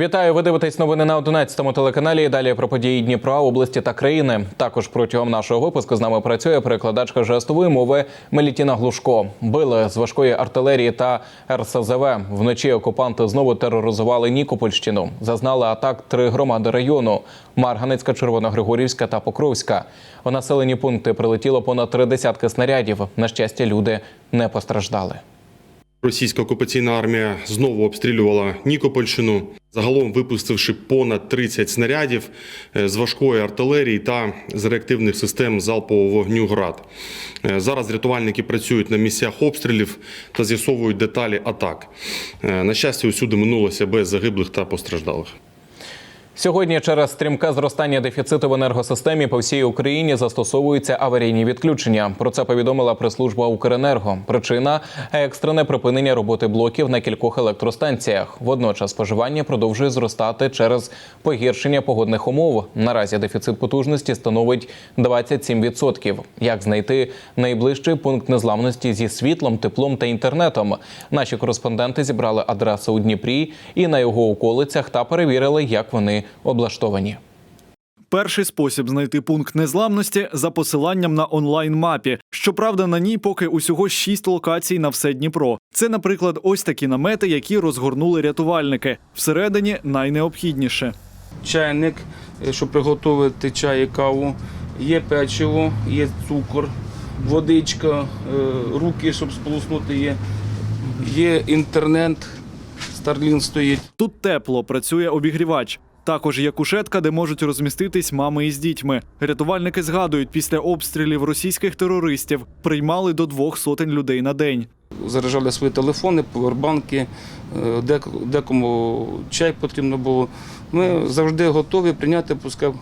Вітаю! Ви дивитесь новини на 11-му телеканалі. Далі про події Дніпра, області та країни. Також протягом нашого випуску з нами працює перекладачка жестової мови Мелітіна Глушко. Били з важкої артилерії та РСЗВ. Вночі окупанти знову тероризували Нікопольщину. Зазнали атак три громади району: Марганецька, Червоногригорівська та Покровська. У населені пункти прилетіло понад три десятки снарядів. На щастя, люди не постраждали. Російська окупаційна армія знову обстрілювала Нікопольщину, загалом випустивши понад 30 снарядів е, з важкої артилерії та з реактивних систем залпового вогню ГРАД. Е, Зараз рятувальники працюють на місцях обстрілів та з'ясовують деталі атак. Е, На щастя, усюди минулося без загиблих та постраждалих. Сьогодні через стрімке зростання дефіциту в енергосистемі по всій Україні застосовуються аварійні відключення. Про це повідомила прес-служба Укренерго. Причина екстрене припинення роботи блоків на кількох електростанціях. Водночас споживання продовжує зростати через погіршення погодних умов. Наразі дефіцит потужності становить 27%. Як знайти найближчий пункт незламності зі світлом, теплом та інтернетом? Наші кореспонденти зібрали адреси у Дніпрі і на його околицях та перевірили, як вони облаштовані. Перший спосіб знайти пункт незламності за посиланням на онлайн-мапі. Щоправда, на ній поки усього шість локацій на все Дніпро. Це, наприклад, ось такі намети, які розгорнули рятувальники. Всередині найнеобхідніше. чайник, е, щоб приготувати чай і каву, є печиво, є цукор, водичка, е, руки, щоб сполоснути є, є інтернет, Starlink стоїть. Тут тепло, працює обігрівач. Також є кушетка, де можуть розміститись мами із дітьми. Рятувальники згадують, після обстрілів російських терористів приймали до двох сотень людей на день. Заряджали свої телефони, повербанки, е, декому чай потрібно було. Ми завжди готові прийняти, пускай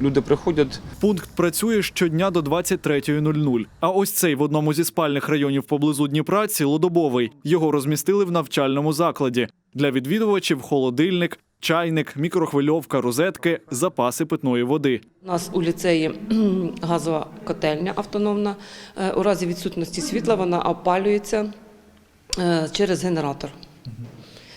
люди приходять. Пункт працює щодня до 23.00. А ось цей в одному зі спальних районів поблизу Дніпра цілодобовий. Його розмістили в навчальному закладі. Для відвідувачів холодильник, чайник, мікрохвильовка, розетки, запаси питної води. У нас у ліцеї газова котельня автономна. Е, У разі відсутності світла вона опалюється е, через генератор.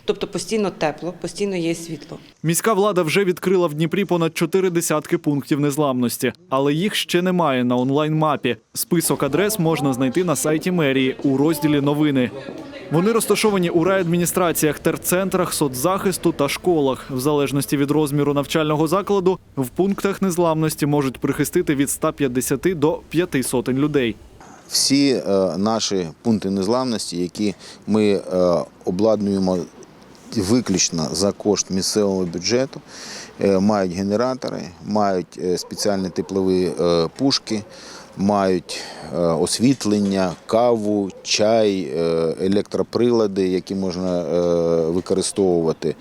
Тобто постійно тепло, постійно є світло. Міська влада вже відкрила в Дніпрі понад чотири десятки пунктів незламності, але їх ще немає на онлайн-мапі. Список адрес можна знайти на сайті мерії у розділі Новини. Вони розташовані у райадміністраціях, терцентрах, соцзахисту та школах. В залежності від розміру навчального закладу в пунктах незламності можуть прихистити від 150 до 5 сотень людей. всі е, наші пункти незламності, які ми е, обладнуємо виключно за кошт місцевого бюджету, е, мають генератори, мають спеціальні теплові пушки, мають е, освітлення, каву, чай, е, електроприлади, які можна е, використовувати.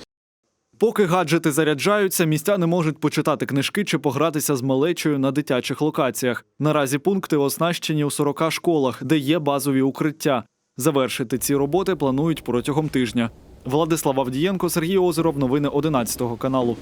Поки гаджети заряджаються, містяни можуть почитати книжки чи погратися з малечою на дитячих локаціях. Наразі пункти оснащені у 40 школах, де є базові укриття. Завершити ці роботи планують протягом тижня. Владислав Авдієнко, Сергій Озеров. Новини 11 каналу.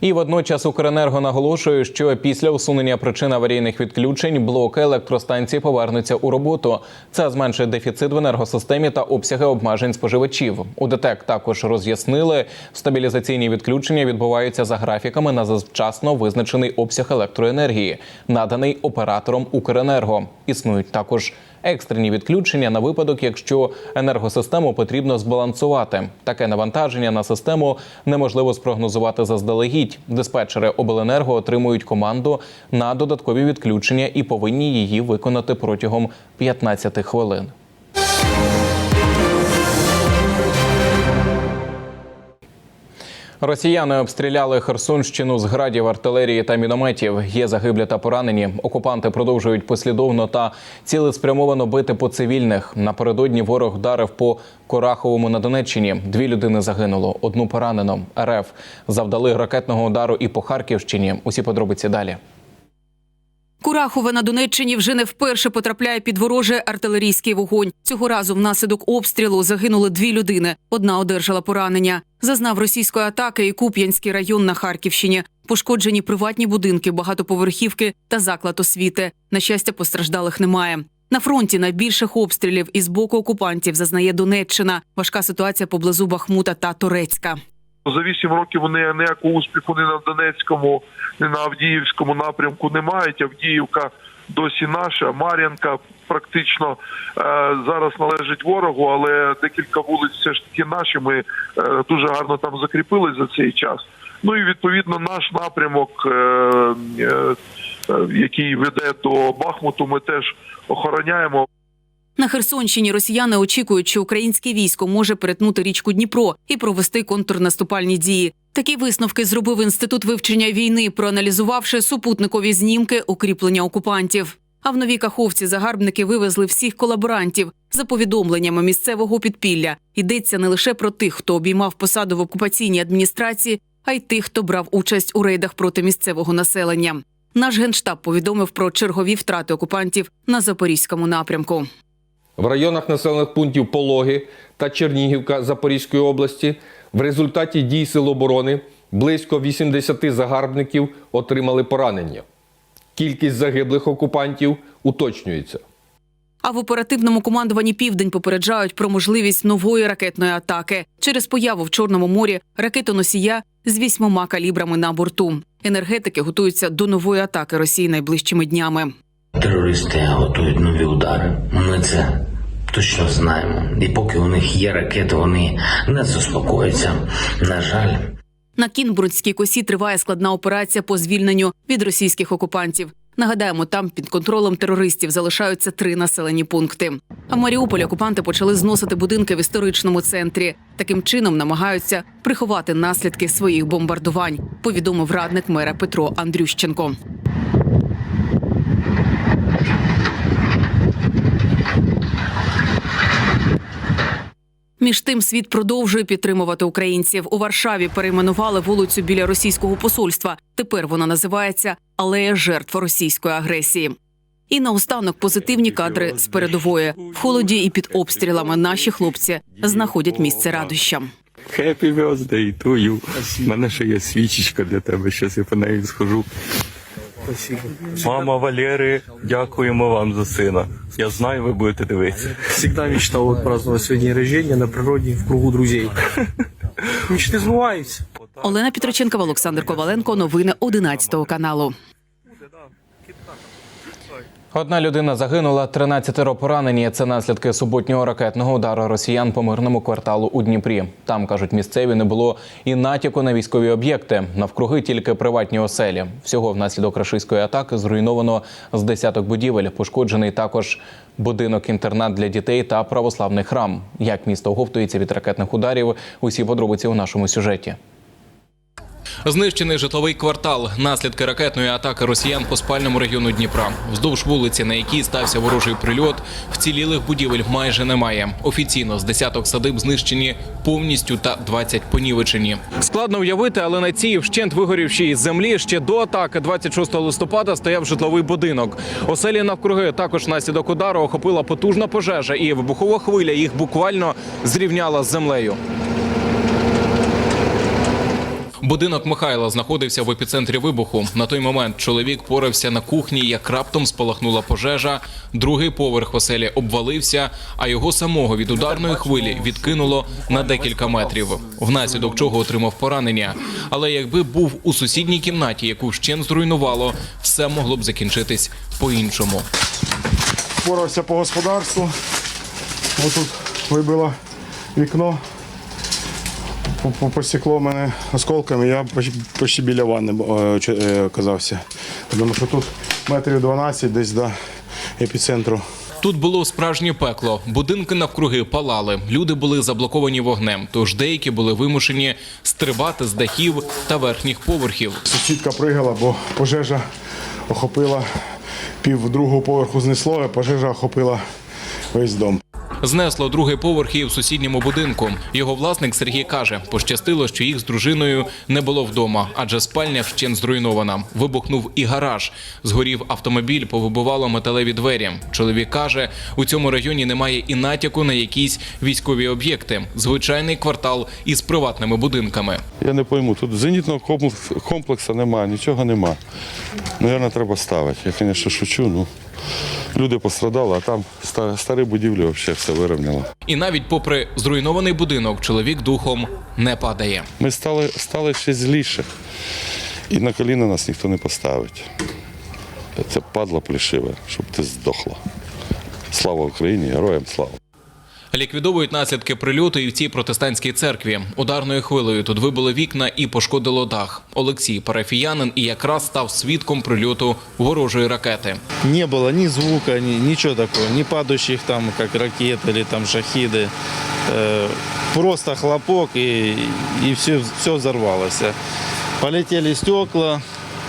І водночас Укренерго наголошує, що після усунення причин аварійних відключень блоки електростанцій повернуться у роботу. Це зменшить дефіцит в енергосистемі та обсяги обмежень споживачів. У ДТЕК також роз'яснили, стабілізаційні відключення відбуваються за графіками на завчасно визначений обсяг електроенергії, наданий оператором Укренерго. Існують також екстрені відключення на випадок, якщо енергосистему потрібно збалансувати. Таке навантаження на систему неможливо спрогнозувати заздалегідь. Диспетчери обленерго отримують команду на додаткові відключення і повинні її виконати протягом 15 хвилин. Росіяни обстріляли Херсонщину з градів, артилерії та мінометів. Є загиблі та поранені. Окупанти продовжують послідовно та цілеспрямовано бити по цивільних. Напередодні ворог вдарив по Кораховому на Донеччині. Дві людини загинуло, одну поранено. РФ завдали ракетного удару і по Харківщині. Усі подробиці далі. Курахове на Донеччині вже не вперше потрапляє під ворожий артилерійський вогонь. Цього разу внаслідок обстрілу загинули дві людини. Одна одержала поранення. Зазнав російської атаки і Куп'янський район на Харківщині. Пошкоджені приватні будинки, багатоповерхівки та заклад освіти. На щастя, постраждалих немає. На фронті найбільших обстрілів із боку окупантів зазнає Донеччина. Важка ситуація поблизу Бахмута та Торецька. За вісім років вони ніякого успіху ні на Донецькому, ні на Авдіївському напрямку не мають. Авдіївка досі наша, Мар'янка практично е, зараз належить ворогу, але декілька вулиць все ж таки наші. Ми е, дуже гарно там закріпились за цей час. Ну і відповідно наш напрямок, е, який веде до Бахмуту, ми теж охороняємо. На Херсонщині росіяни очікують, що українське військо може перетнути річку Дніпро і провести контрнаступальні дії. Такі висновки зробив інститут вивчення війни, проаналізувавши супутникові знімки укріплення окупантів. А в новій каховці загарбники вивезли всіх колаборантів. За повідомленнями місцевого підпілля йдеться не лише про тих, хто обіймав посаду в окупаційній адміністрації, а й тих, хто брав участь у рейдах проти місцевого населення. Наш генштаб повідомив про чергові втрати окупантів на запорізькому напрямку. В районах населених пунктів Пологи та Чернігівка Запорізької області в результаті дій Сил оборони близько 80 загарбників отримали поранення. Кількість загиблих окупантів уточнюється. А в оперативному командуванні Південь попереджають про можливість нової ракетної атаки через появу в Чорному морі ракетоносія з вісьмома калібрами на борту. Енергетики готуються до нової атаки Росії найближчими днями. Терористи готують нові удари. Ми це точно знаємо. І поки у них є ракети, вони не заспокояться. На жаль. На Кінбурнській косі триває складна операція по звільненню від російських окупантів. Нагадаємо, там під контролем терористів залишаються три населені пункти. А в Маріуполі окупанти почали зносити будинки в історичному центрі. Таким чином намагаються приховати наслідки своїх бомбардувань. Повідомив радник мера Петро Андрющенко. Між тим світ продовжує підтримувати українців. У Варшаві перейменували вулицю біля російського посольства. Тепер вона називається Алея жертв російської агресії. І наостанок позитивні кадри з передової в холоді і під обстрілами. Наші хлопці знаходять місце радощам. Happy birthday to you. У мене ще є свічечка для тебе. Щас я по неї схожу. Мама Валери, дякуємо вам за сина. Я знаю, ви будете дивитися. Всегда мечтал вот сьогодні рождения на природе в кругу друзей. Мечты сбываются. Олена Петроченкова, Олександр Коваленко. Новини 11 каналу. Одна людина загинула, 13 поранені. Це наслідки суботнього ракетного удару росіян по мирному кварталу у Дніпрі. Там кажуть, місцеві не було і натяку на військові об'єкти. Навкруги тільки приватні оселі. Всього внаслідок рашистської атаки зруйновано з десяток будівель. Пошкоджений також будинок-інтернат для дітей та православний храм. Як місто оговтується від ракетних ударів? Усі подробиці у нашому сюжеті. Знищений житловий квартал. Наслідки ракетної атаки росіян по спальному району Дніпра. Вздовж вулиці, на якій стався ворожий прильот, вцілілих будівель майже немає. Офіційно з десяток садиб знищені повністю та 20 понівечені. Складно уявити, але на цій вщент вигорівшій землі ще до атаки 26 листопада стояв житловий будинок. Оселі навкруги також наслідок удару охопила потужна пожежа, і вибухова хвиля їх буквально зрівняла з землею. Будинок Михайла знаходився в епіцентрі вибуху. На той момент чоловік порався на кухні, як раптом спалахнула пожежа. Другий поверх оселі обвалився, а його самого від ударної хвилі відкинуло на декілька метрів. Внаслідок чого отримав поранення. Але якби був у сусідній кімнаті, яку вщент зруйнувало, все могло б закінчитись по-іншому. Порався по господарству. Отут вибило вікно. По- по- Посікло мене осколками, я поч- почти біля ванни е, е, оказався. Тому що тут метрів 12 десь до епіцентру. Тут було справжнє пекло. Будинки навкруги палали. Люди були заблоковані вогнем. Тож деякі були вимушені стрибати з дахів та верхніх поверхів. Сусідка пригала, бо пожежа охопила пів другого поверху знесло, а пожежа охопила весь дом. Знесло другий поверх і в сусідньому будинку. Його власник Сергій каже, пощастило, що їх з дружиною не було вдома, адже спальня вщен зруйнована. Вибухнув і гараж. Згорів автомобіль, повибивало металеві двері. Чоловік каже, у цьому районі немає і натяку на якісь військові об'єкти. Звичайний квартал із приватними будинками. Я не пойму, тут зенітного комплексу, немає, нічого нема. Наверно, треба ставити. Я, звісно, шучу, ну люди пострадали, а там старі будівлі взагалі все вирівняло. І навіть попри зруйнований будинок, чоловік духом не падає. Ми стали, стали ще зліше. І на коліна нас ніхто не поставить. Це падла плішиве, щоб ти здохла. Слава Україні, героям слава! Ліквідовують наслідки прильоту і в цій протестантській церкві. Ударною хвилею тут вибило вікна і пошкодило дах. Олексій парафіянин і якраз став свідком прильоту ворожої ракети. Не было ни звука, ни, ничего такого, ни падающих там, как ракеты или там шахиды. Э, просто хлопок и, и все, все взорвалось. Полетели стекла.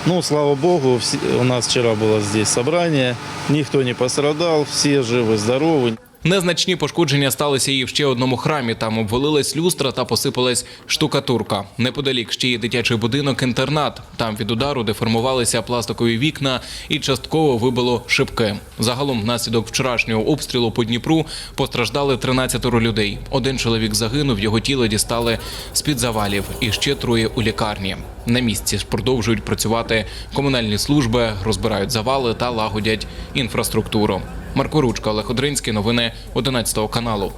Ну, слава богу, все- у нас вчера было здесь собрание, никто не пострадал, все живы, здоровы. Незначні пошкодження сталися і в ще одному храмі. Там обвалилась люстра та посипалась штукатурка. Неподалік ще є дитячий будинок-інтернат. Там від удару деформувалися пластикові вікна і частково вибило шибки. Загалом, внаслідок вчорашнього обстрілу по Дніпру постраждали 13 людей. Один чоловік загинув, його тіло дістали з під завалів, і ще троє у лікарні. На місці продовжують працювати комунальні служби, розбирають завали та лагодять інфраструктуру. Марко Ручка, Олег Одринський, новини 11 каналу.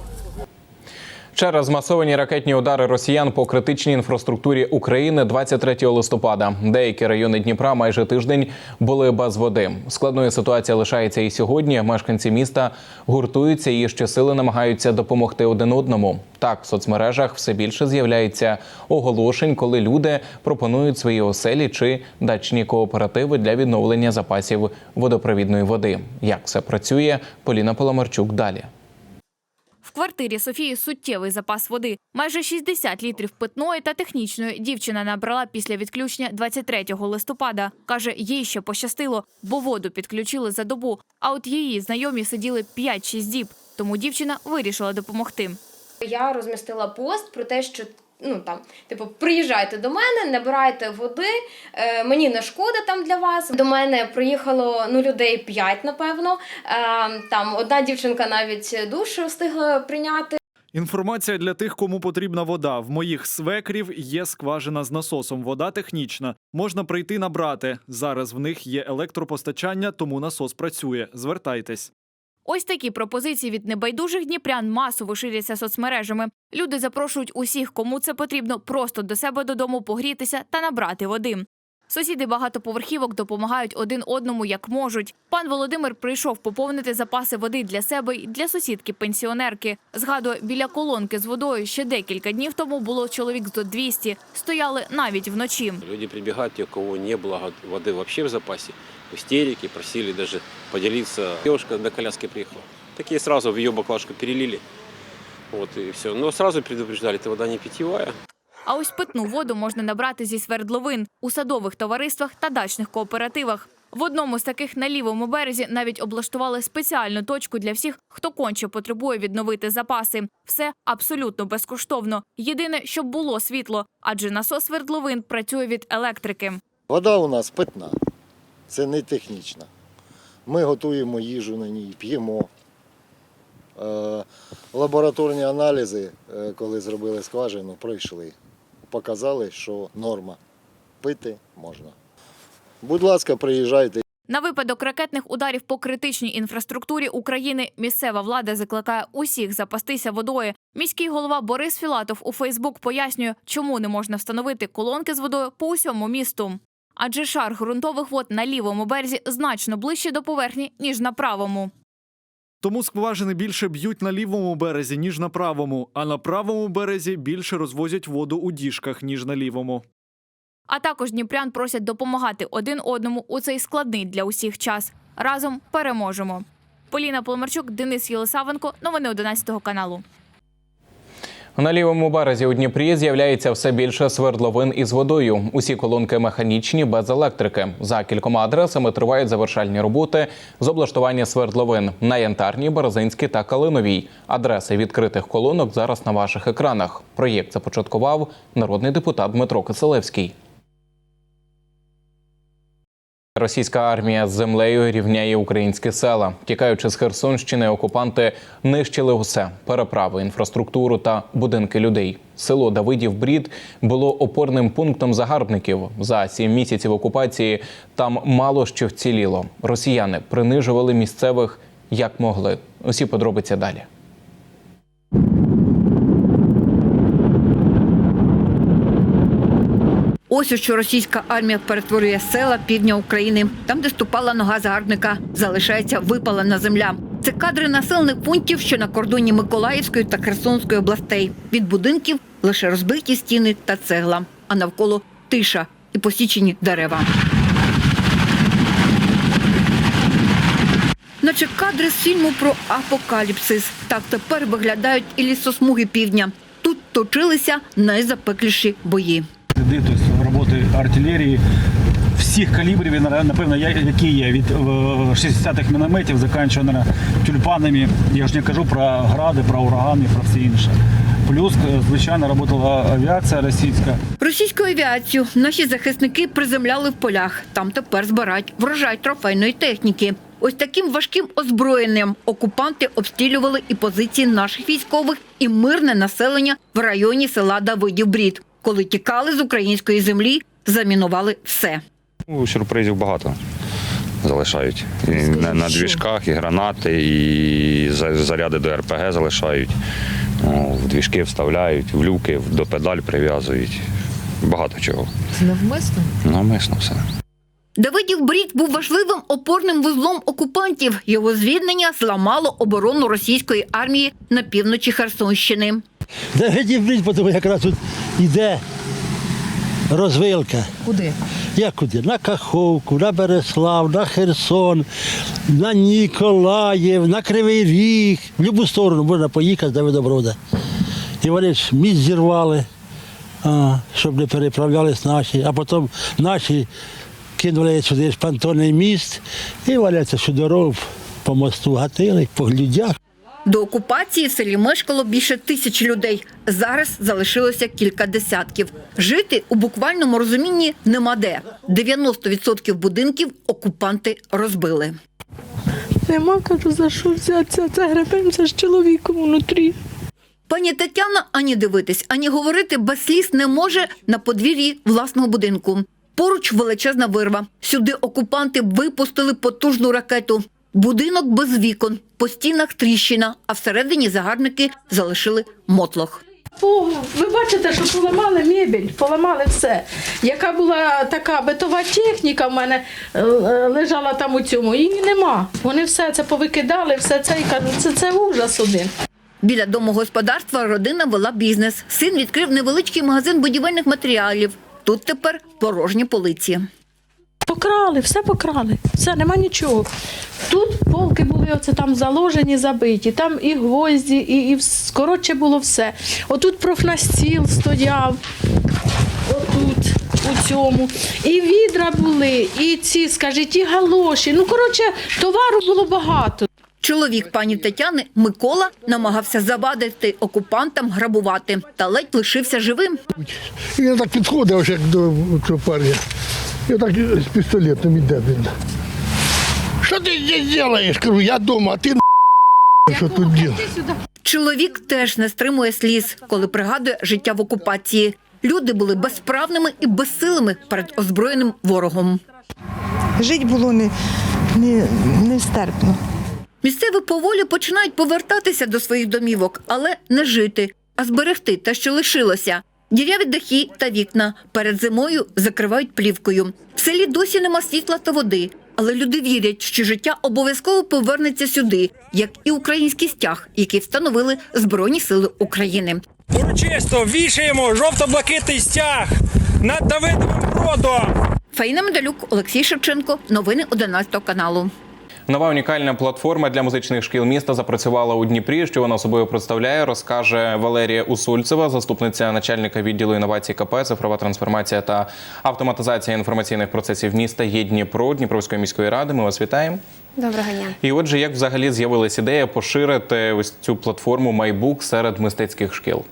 Через масовані ракетні удари росіян по критичній інфраструктурі України 23 листопада. Деякі райони Дніпра майже тиждень були без води. Складною ситуація лишається і сьогодні. Мешканці міста гуртуються і щосили намагаються допомогти один одному. Так, в соцмережах все більше з'являється оголошень, коли люди пропонують свої оселі чи дачні кооперативи для відновлення запасів водопровідної води. Як все працює, Поліна Поломарчук далі. Квартирі Софії суттєвий запас води. Майже 60 літрів питної та технічної дівчина набрала після відключення 23 листопада. Каже, їй ще пощастило, бо воду підключили за добу. А от її знайомі сиділи 5-6 діб. Тому дівчина вирішила допомогти. Я розмістила пост про те, що ну там, типу, приїжджайте до мене, набирайте води, е, мені не шкода там для вас. До мене приїхало ну людей 5, напевно. Е, там одна дівчинка навіть душ встигла прийняти. Інформація для тих, кому потрібна вода. В моїх свекрів є скважина з насосом. Вода технічна. Можна прийти набрати. Зараз в них є електропостачання, тому насос працює. Звертайтесь. Ось такі пропозиції від небайдужих дніпрян масово ширяться соцмережами. Люди запрошують усіх, кому це потрібно, просто до себе додому погрітися та набрати води. Сусіди багатоповерхівок допомагають один одному як можуть. Пан Володимир прийшов поповнити запаси води для себе і для сусідки пенсіонерки. Згадує, біля колонки з водою ще декілька днів тому було чоловік до 200. Стояли навіть вночі. Люди прибегают, те, у кого не было воды вообще в запасе, в истерике, просили даже поделиться. Девушка на коляске приехала. Такие сразу в ее баклажку перелили. Вот и все. Но сразу предупреждали, это вода не питьевая. А ось питну воду можна набрати зі свердловин у садових товариствах та дачних кооперативах. В одному з таких на лівому березі навіть облаштували спеціальну точку для всіх, хто конче потребує відновити запаси. Все абсолютно безкоштовно. Єдине, щоб було світло, адже насос свердловин працює від електрики. Вода у нас питна, це не технічна. Ми готуємо їжу на ній, п'ємо. Е, Лабораторні аналізи, е, коли зробили скважину, пройшли. Показали, що норма. Пити можна. Будь ласка, приїжджайте. На випадок ракетних ударів по критичній інфраструктурі України місцева влада закликає усіх запастися водою. Міський голова Борис Філатов у Фейсбук пояснює, чому не можна встановити колонки з водою по усьому місту. Адже шар ґрунтових вод на лівому березі значно ближче до поверхні, ніж на правому. Тому скважини більше б'ють на лівому березі, ніж на правому, а на правому березі більше розвозять воду у діжках, ніж на лівому. А також дніпрян просять допомагати один одному у цей складний для усіх час. Разом переможемо. Поліна Поломарчук, Денис Єлисавенко. Новини 11 каналу. На лівому березі у Дніпрі з'являється все більше свердловин із водою. Усі колонки механічні без електрики. За кількома адресами тривають завершальні роботи з облаштування свердловин на Янтарній, Березинській та Калиновій. Адреси відкритих колонок зараз на ваших екранах. Проєкт започаткував народний депутат Дмитро Киселевський. Російська армія з землею рівняє українські села. Тікаючи з Херсонщини, окупанти нищили усе переправи, інфраструктуру та будинки людей. Село Давидів Брід було опорним пунктом загарбників. За сім місяців окупації там мало що вціліло. Росіяни принижували місцевих як могли. Усі подробиці далі. Ось у що російська армія перетворює села півдня України. Там, де ступала нога загарбника, залишається випалена земля. Це кадри населених пунктів, що на кордоні Миколаївської та Херсонської областей. Від будинків лише розбиті стіни та цегла, а навколо тиша і посічені дерева. Наче кадри з фільму про апокаліпсис. Так тепер виглядають і лісосмуги півдня. Тут точилися найзапекліші бої. Роботи артилерії всіх калібрів, напевно, які є від е, 60-х мінометів, закінчуючи тюльпанами. Я ж не кажу про гради, про урагани, про все інше. Плюс, е, звичайно, працювала авіація російська. Російську авіацію наші захисники приземляли в полях. Там тепер збирають врожай трофейної техніки. Ось таким важким озброєнням окупанти обстрілювали і позиції наших військових, і мирне населення в районі села Давидів Брід. Коли тікали з української землі, замінували все. Ну, Сюрпризів багато залишають. І на, на двіжках, і гранати, і заряди до РПГ залишають. О, В двіжки вставляють, в люки, до педаль прив'язують. Багато чого. Навмисно? Навмисно все. Давидів Брід був важливим опорним вузлом окупантів. Його звільнення зламало оборону російської армії на півночі Херсонщини. Давидів Брід, тому якраз тут йде розвилка. Куди? Як куди? На Каховку, на Береслав, на Херсон, на Ніколаїв, на Кривий Ріг. В будь-яку сторону можна поїхати з Давидоброда. І вони ж міст зірвали, а, щоб не переправлялись наші, а потім наші кинули сюди ж понтонний міст і валяться всю дорогу по мосту гатили, по глюдях. До окупації в селі мешкало більше тисячі людей. Зараз залишилося кілька десятків. Жити у буквальному розумінні нема де. 90% будинків окупанти розбили. Нема, кажу, за що взятися, це гребемося з чоловіком внутрі. Пані Тетяна ані дивитись, ані говорити без сліз не може на подвір'ї власного будинку. Поруч величезна вирва. Сюди окупанти випустили потужну ракету. Будинок без вікон, по стінах тріщина, а всередині загарбники залишили мотлох. О, ви бачите, що поламали мебель, поламали все. Яка була така битова техніка в мене е, е, лежала там у цьому, її нема. Вони все це повикидали, все це і кажуть, це, це ужас один. Біля домогосподарства родина вела бізнес. Син відкрив невеличкий магазин будівельних матеріалів. Тут тепер порожні полиці. Покрали, все покрали, все, нема нічого. Тут полки були оце там заложені, забиті, там і гвозді, і, і коротше було все. Отут профнастіл стояв, отут, у цьому. І відра були, і ці, скажіть, і галоші. Ну, коротше, товару було багато. Чоловік пані Тетяни Микола намагався завадити окупантам грабувати та ледь лишився живим. Він так підходив, аж як до цього парня. І так з пістолетом іде він. Що ти здесь робиш? Кажу, я вдома, а ти що тут робиш? Чоловік теж не стримує сліз, коли пригадує життя в окупації. Люди були безправними і безсилими перед озброєним ворогом. Жити було не, не, нестерпно. Місцеві поволі починають повертатися до своїх домівок, але не жити, а зберегти те, що лишилося. Діряві дахи та вікна перед зимою закривають плівкою. В селі досі нема світла та води, але люди вірять, що життя обов'язково повернеться сюди, як і український стяг, який встановили Збройні сили України. Урочисто вішаємо жовто-блакитний стяг над Давидовим бродом. Фаїна Медалюк, Олексій Шевченко. Новини 11 каналу. Нова унікальна платформа для музичних шкіл міста запрацювала у Дніпрі. Що вона собою представляє, розкаже Валерія Усульцева, заступниця начальника відділу інновацій КП, цифрова трансформація та автоматизація інформаційних процесів міста є Дніпро Дніпровської міської ради. Ми вас вітаємо. Доброго дня. І отже, як взагалі з'явилась ідея поширити ось цю платформу MyBook серед мистецьких шкіл?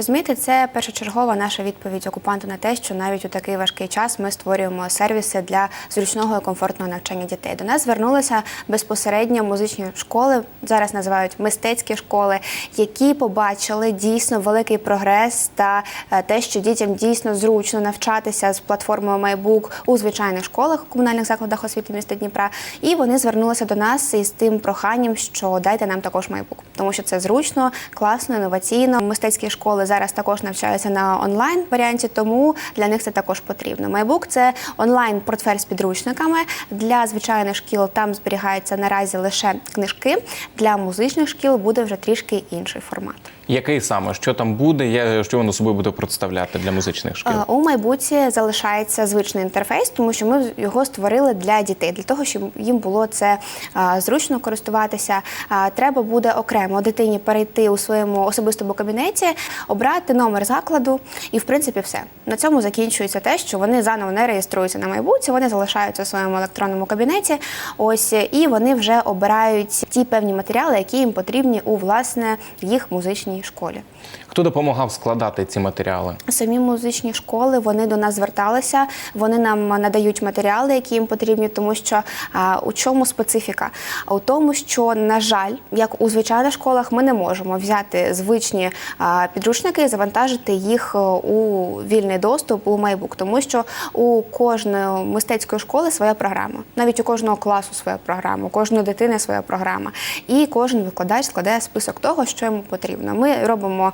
Розумієте, це першочергова наша відповідь окупанту на те, що навіть у такий важкий час ми створюємо сервіси для зручного і комфортного навчання дітей. До нас звернулися безпосередньо музичні школи, зараз називають мистецькі школи, які побачили дійсно великий прогрес та е, те, що дітям дійсно зручно навчатися з платформою MyBook у звичайних школах, комунальних закладах освіти міста Дніпра. І вони звернулися до нас із тим проханням, що дайте нам також MyBook, тому що це зручно, класно, інноваційно. Мистецькі школи зараз також навчаються на онлайн варіанті, тому для них це також потрібно. MyBook – це онлайн портфель з підручниками. Для звичайних шкіл там зберігаються наразі лише книжки. Для музичних шкіл буде вже трішки інший формат. Який саме? Що там буде? Що воно собою буде представляти для музичних шкіл? Е, У майбутнє залишається звичний інтерфейс, тому що ми його створили для дітей, для того, щоб їм було це е, зручно користуватися. Е, Треба буде окремо дитині перейти у своєму особистому кабінеті, обрати номер закладу, і в принципі все. На цьому закінчується те, що вони заново не реєструються на майбутнє, вони залишаються у своєму електронному кабінеті. Ось і вони вже обирають ті певні матеріали, які їм потрібні у власне їх музичній школі. Хто допомагав складати ці матеріали? Самі музичні школи вони до нас зверталися, вони нам надають матеріали, які їм потрібні, тому що а, у чому специфіка? У тому, що на жаль, як у звичайних школах, ми не можемо взяти звичні а, підручники і завантажити їх е, у вільний доступ у майбук, тому що у кожної мистецької школи своя програма, навіть у кожного класу своя програма, у кожної дитини своя програма, і кожен викладач складає список того, що йому потрібно. Ми робимо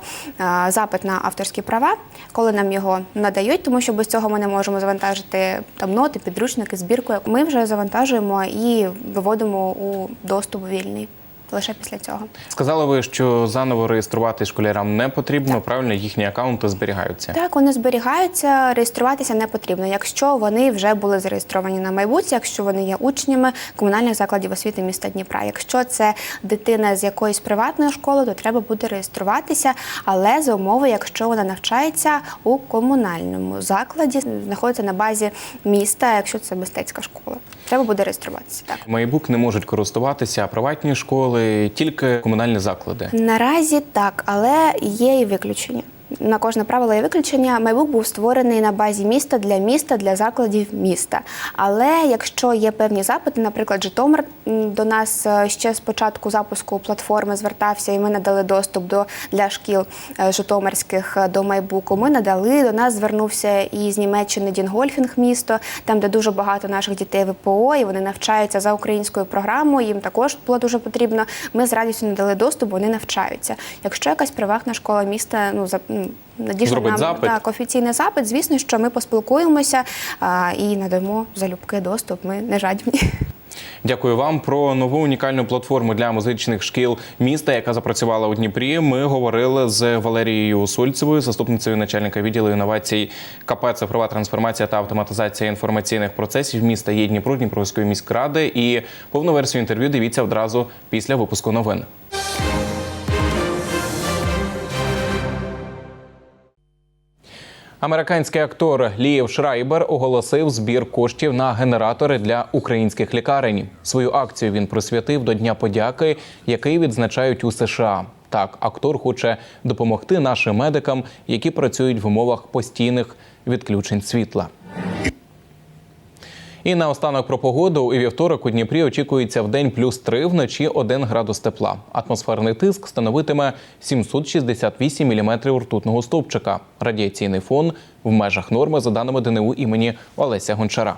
запит на авторські права, коли нам його надають, тому що без цього ми не можемо завантажити там ноти, підручники, збірку. Ми вже завантажуємо і виводимо у доступ вільний. Лише після цього. Сказали ви, що заново реєструвати школярам не потрібно. Правильно, їхні акаунти зберігаються. Так, вони зберігаються, реєструватися не потрібно, якщо вони вже були зареєстровані на майбутнє, якщо вони є учнями комунальних закладів освіти міста Дніпра. Якщо це дитина з якоїсь приватної школи, то треба буде реєструватися, але за умови, якщо вона навчається у комунальному закладі, знаходиться на базі міста, якщо це мистецька школа, треба буде реєструватися. Так. Майбук не можуть користуватися приватні школи, тільки комунальні заклади. Наразі так, але є і виключення. На кожне правило є виключення. Майбук був створений на базі міста для міста, для закладів міста. Але якщо є певні запити, наприклад, Житомир до нас е, ще з початку запуску платформи звертався, і ми надали доступ до для шкіл е, житомирських е, до майбуку. Ми надали до нас звернувся і з Німеччини Дінгольфінг місто, там де дуже багато наших дітей ВПО, і вони навчаються за українською програмою. Їм також було дуже потрібно. Ми з радістю надали доступ, вони навчаються. Якщо якась приватна школа міста, ну за м, нам запит. так офіційний запит, звісно, що ми поспілкуємося а, і надамо залюбки доступ. Ми не жадібні. Дякую вам про нову унікальну платформу для музичних шкіл міста, яка запрацювала у Дніпрі. Ми говорили з Валерією Сульцевою, заступницею начальника відділу інновацій КП «Цифрова трансформація та автоматизація інформаційних процесів міста є Дніпро Дніпровської міськради. І повну версію інтерв'ю дивіться одразу після випуску новин. Американський актор Лієв Шрайбер оголосив збір коштів на генератори для українських лікарень. Свою акцію він присвятив до Дня подяки, який відзначають у США. Так, актор хоче допомогти нашим медикам, які працюють в умовах постійних відключень світла. І наостанок про погоду у вівторок у Дніпрі очікується в день плюс 3, вночі 1 градус тепла. Атмосферний тиск становитиме 768 міліметрів ртутного стовпчика. Радіаційний фон в межах норми за даними ДНУ імені Олеся Гончара.